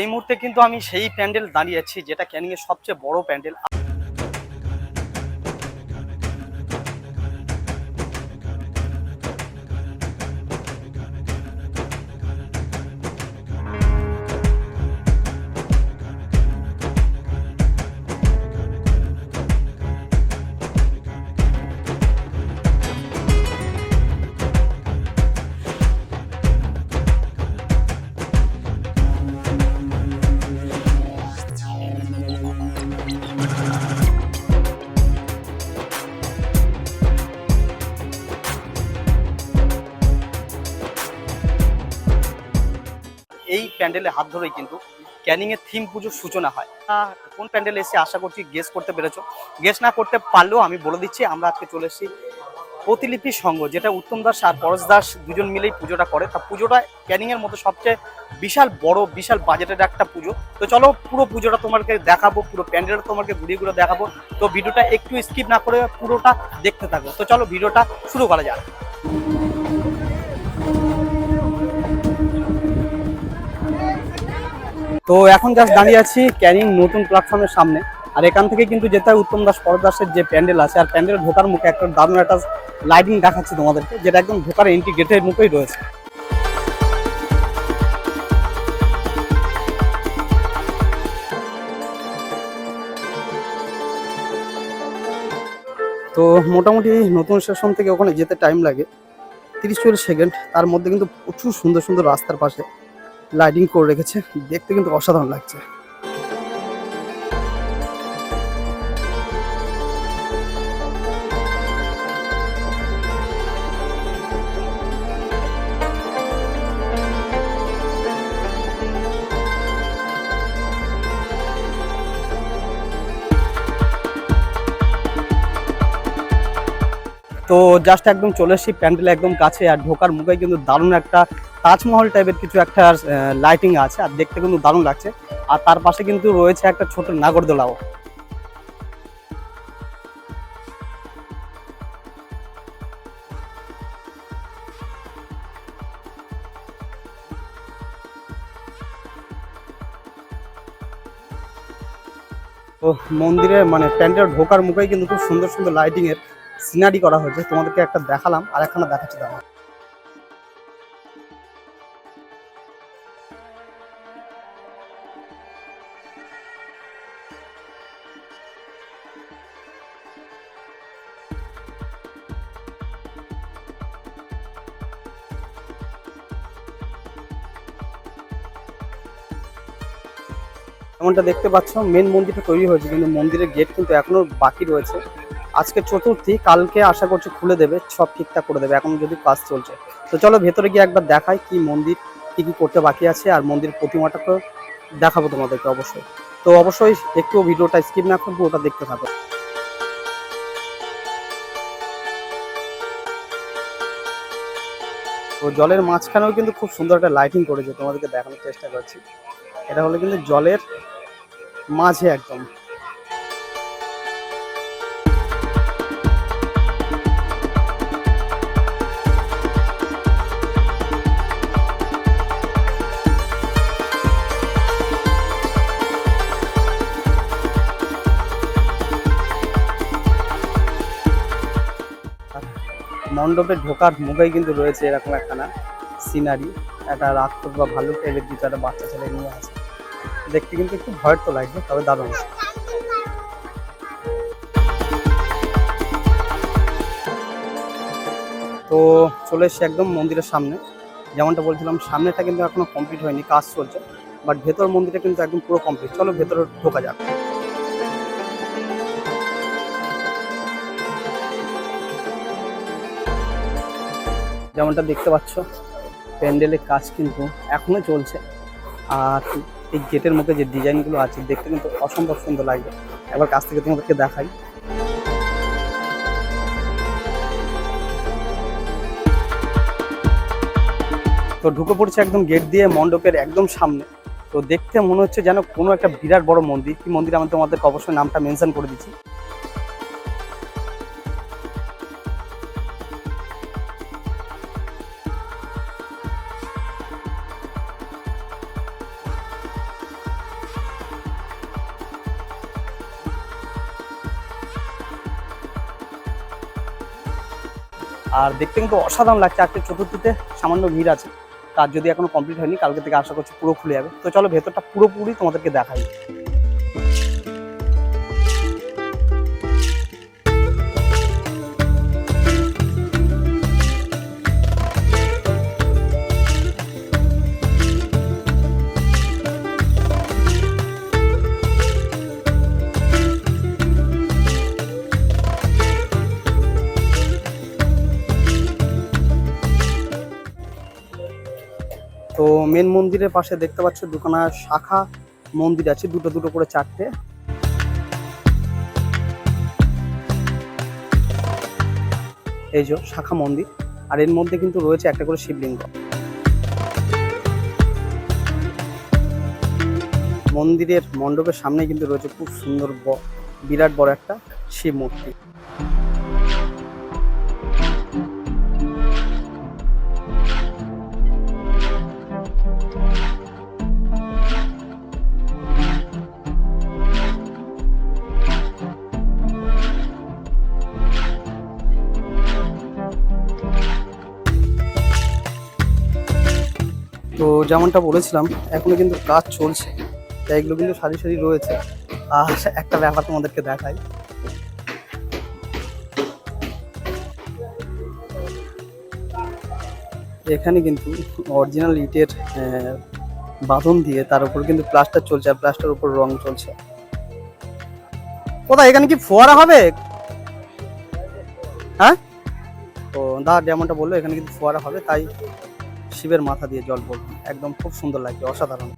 এই মুহূর্তে কিন্তু আমি সেই প্যান্ডেল দাঁড়িয়ে আছি যেটা ক্যানিংয়ের সবচেয়ে বড় প্যান্ডেল। এই প্যান্ডেলে হাত ধরেই কিন্তু ক্যানিং এর থিম পুজোর সূচনা হয়। কোন প্যান্ডেলে এসে আশা করছি গেস করতে পেরেছ। গেস না করতে পারলেও আমি বলে দিচ্ছি আমরা আজকে চলে এসেছি প্রতিলিপি সংঘ যেটা উত্তম দাস আর পরশ দাস দুজন মিলেই পুজোটা করে। তা পুজোটা ক্যানিং এর মধ্যে সবচেয়ে বিশাল বড় বিশাল বাজেটের একটা পুজো। তো চলো পুরো পুজোটা তোমাকে দেখাবো পুরো প্যান্ডেলটা তোমাকে ঘুরিয়ে ঘুরে দেখাবো। তো ভিডিওটা একটু স্কিপ না করে পুরোটা দেখতে থাকো। তো চলো ভিডিওটা শুরু করা যাক। তো এখন জাস্ট দাঁড়িয়ে আছি ক্যানিং নতুন প্ল্যাটফর্মের সামনে। আর এখান থেকে কিন্তু যেতে হয় উত্তম দাস পরদাসের যে প্যান্ডেল আছে, আর প্যান্ডেল ঢোকার মুখে একটা দারুণ একটা লাইটিং দেখাচ্ছি তোমাদেরকে, যেটা একদম ঢোকার এন্ট্রি গেটের মুখেই রয়েছে। তো মোটামুটি নতুন স্টেশন থেকে ওখানে যেতে টাইম লাগে। তিরিশ চল্লিশ সেকেন্ড তার মধ্যে কিন্তু প্রচুর সুন্দর সুন্দর রাস্তার পাশে লাইটিং করে রেখেছে। দেখতে কিন্তু অসাধারণ লাগছে। তো জাস্ট একদম চলে এসেছি প্যান্ডেল একদম কাছে, আর ঢোকার মুখে কিন্তু দারুণ একটা তাজমহল টাইপের কিছু একটা লাইটিং আছে, আর দেখতে কিন্তু দারুণ লাগছে। আর তার পাশে কিন্তু রয়েছে একটা ছোট নাগরদোলাও। তো মন্দিরে মানে প্যান্ডেল ঢোকার মুখেই কিন্তু খুব সুন্দর সুন্দর লাইটিং এর সিনারি করা হয়েছে। তোমাদেরকে একটা দেখালাম আর একখানা দেখাচ্ছি দাঁড়াও যেমনটা দেখতে পাচ্ছ মেন মন্দিরটা তৈরি হয়েছে, কিন্তু মন্দিরের গেট কিন্তু এখনও বাকি রয়েছে। আজকে চতুর্থী, কালকে আশা করছি খুলে দেবে, সব ঠিকঠাক করে দেবে, এখন যদি কাজ চলছে। তো চলো ভেতরে গিয়ে একবার দেখাই কি মন্দির, কি কি করতে বাকি আছে, আর মন্দির প্রতিমাটাকে দেখাবো তোমাদেরকে অবশ্যই। তো অবশ্যই একটু ভিডিওটা স্কিপ না করব ওটা দেখতে থাকো। তো জলের মাঝখানেও কিন্তু খুব সুন্দর একটা লাইটিং করেছে, তোমাদেরকে দেখানোর চেষ্টা করছি। এটা হলো কিন্তু জলের মাঝে একদম। মণ্ডপে ঢোকার মুখেই কিন্তু রয়েছে এরকম একখানা সিনারি একটা রাক্ষস বা ভাল্লুক টাইপের কিছু একটা বাচ্চা ছেলে নিয়ে আছে। দেখতে কিন্তু একটু ভয়ের তো লাগবে, তবে দারুণ। তো চলে এসছি একদম মন্দিরের সামনে। যেমনটা বলছিলাম, সামনেটা কিন্তু এখনও কমপ্লিট হয়নি, কাজ চলছে। বাট ভেতর মন্দিরটা কিন্তু একদম পুরো কমপ্লিট চলো ভেতরে ঢোকা যাক। যেমনটা দেখতে পাচ্ছ, প্যান্ডেলের কাজ কিন্তু এখনও চলছে। আর এই গেটের মধ্যে যে ডিজাইনগুলো আছে, দেখতে কিন্তু অসম্ভব সুন্দর লাগবে। এবার কাছ থেকে তোমাদেরকে দেখাই। তো ঢুকে পড়ছে একদম গেট দিয়ে মণ্ডপের একদম সামনে। তো দেখতে মনে হচ্ছে যেন কোনো একটা বিরাট বড় মন্দির। কি মন্দির আমি তোমাদেরকে অবশ্যই নামটা মেনশন করে দিচ্ছি। আর দেখতে কিন্তু অসাধারণ লাগছে। আজকে চতুর্থীতে সামান্য ভিড় আছে। কাজ যদি এখনও কমপ্লিট হয়নি, কালকে থেকে আশা করছি পুরো খুলে যাবে। তো চলো, ভেতরটা পুরোপুরি তোমাদেরকে দেখাই। তো মেন মন্দিরের পাশে দেখতে পাচ্ছ দুখানা শাখা মন্দির আছে, দুটো দুটো করে চারটে। এই যে শাখা মন্দির, আর এর মধ্যে কিন্তু রয়েছে একটা করে শিবলিঙ্গ। মন্দিরের মণ্ডপের সামনে কিন্তু রয়েছে খুব সুন্দর বিরাট বড় একটা শিব মূর্তি। তো যেমনটা বলেছিলাম, এখনও কিন্তু কাজ চলছে। এগুলো কিন্তু সারি সারি রয়েছে। আর একটা ব্যাপার তোমাদেরকে দেখাই। এখানে কিন্তু অরিজিনাল ইটের বাঁধন দিয়ে তার উপর কিন্তু প্লাস্টার চলছে আর প্লাস্টার উপর রং চলছে। কোথায়? এখানে কি ফোয়ারা হবে? হ্যাঁ? তো দা যেমনটা বলল এখানে কিন্তু ফোয়ারা হবে, তাই শিবের মাথা দিয়ে জল পড়বে একদম খুব সুন্দর লাগছে অসাধারণ।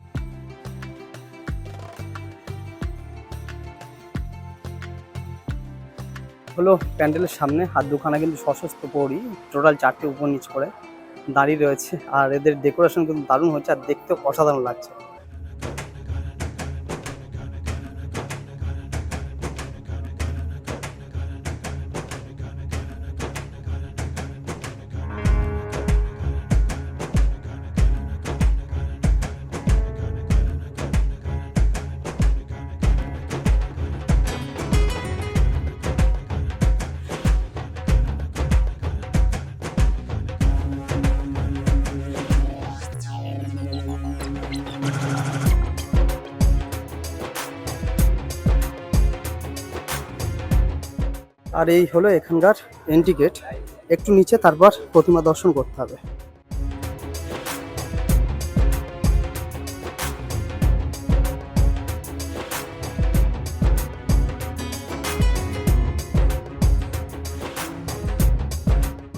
হলো প্যান্ডেলের সামনে হাত দুখানা কিন্তু সশস্ত্র পড়ি টোটাল চারটে উপর নিচ করে দাঁড়িয়ে রয়েছে। আর এদের ডেকোরেশন কিন্তু দারুণ হচ্ছে আর দেখতেও অসাধারণ লাগছে। আর এই হলো এখানকার এন্ট্রি গেট একটু নিচে তারপর প্রতিমা দর্শন করতে হবে।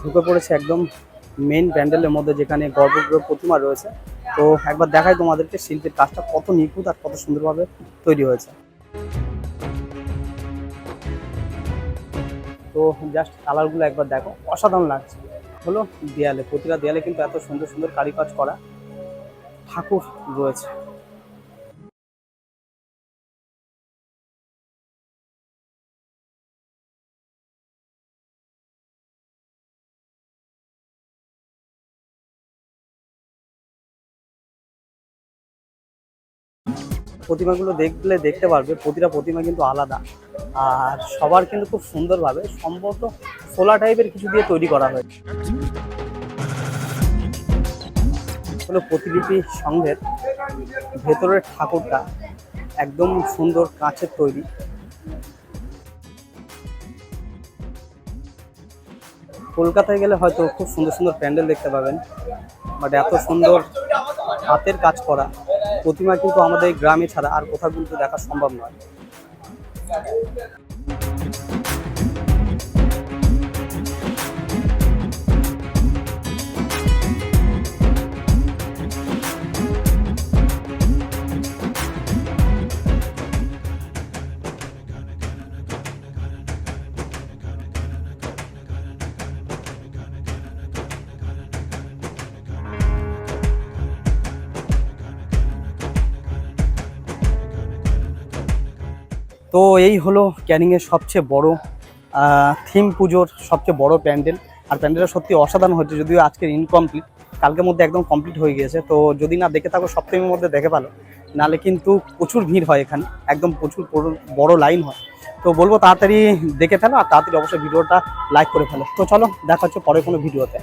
ঢুকে পড়েছে একদম মেন প্যান্ডেলের মধ্যে যেখানে গর্ভগৃহ প্রতিমা রয়েছে। তো একবার দেখাই তোমাদেরকে শিল্পের কাজটা কত নিখুঁত আর কত সুন্দরভাবে তৈরি হয়েছে। তো জাস্ট কালারগুলো একবার দেখো। অসাধারণ লাগছে। হলো দেয়ালে, প্রতিটা দেয়ালে কিন্তু এত সুন্দর সুন্দর কারিকাজ করা ঠাকুর রয়েছে। প্রতিমাগুলো দেখলে দেখতে পারবে, প্রতিটা প্রতিমা কিন্তু আলাদা। আর সবার কিন্তু খুব সুন্দরভাবে সম্ভবত সোলা টাইপের কিছু দিয়ে তৈরি করা হয়েছে। হলো প্রতিলিপি সংঘের ভেতরের ঠাকুরটা একদম সুন্দর কাঁচের তৈরি। কলকাতায় গেলে হয়তো খুব সুন্দর সুন্দর প্যান্ডেল দেখতে পাবেন, বাট এত সুন্দর হাতের কাজ করা প্রতিমা কিন্তু আমাদের গ্রামে ছাড়া আর কোথাও কিন্তু দেখা সম্ভব নয়। ज़्यादा তো এই হলো ক্যানিংয়ের সবচেয়ে বড় থিম পুজোর সবচেয়ে বড় প্যান্ডেল। আর প্যান্ডেলটা সত্যি অসাধারণ হচ্ছে যদিও আজকের ইনকমপ্লিট কালকের মধ্যে একদম কমপ্লিট হয়ে গিয়েছে। তো যদি না দেখে থাকো সপ্তমীর মধ্যে দেখে ভালো নালে কিন্তু প্রচুর ভিড় হয় এখানে। একদম প্রচুর বড়- বড় লাইন হয়। তো বলব তাড়াতাড়ি দেখে ফেলো, আর তাড়াতাড়ি অবশ্যই ভিডিওটা লাইক করে ফেলো। তো চলো, দেখা হচ্ছে পরে কোনো ভিডিওতে।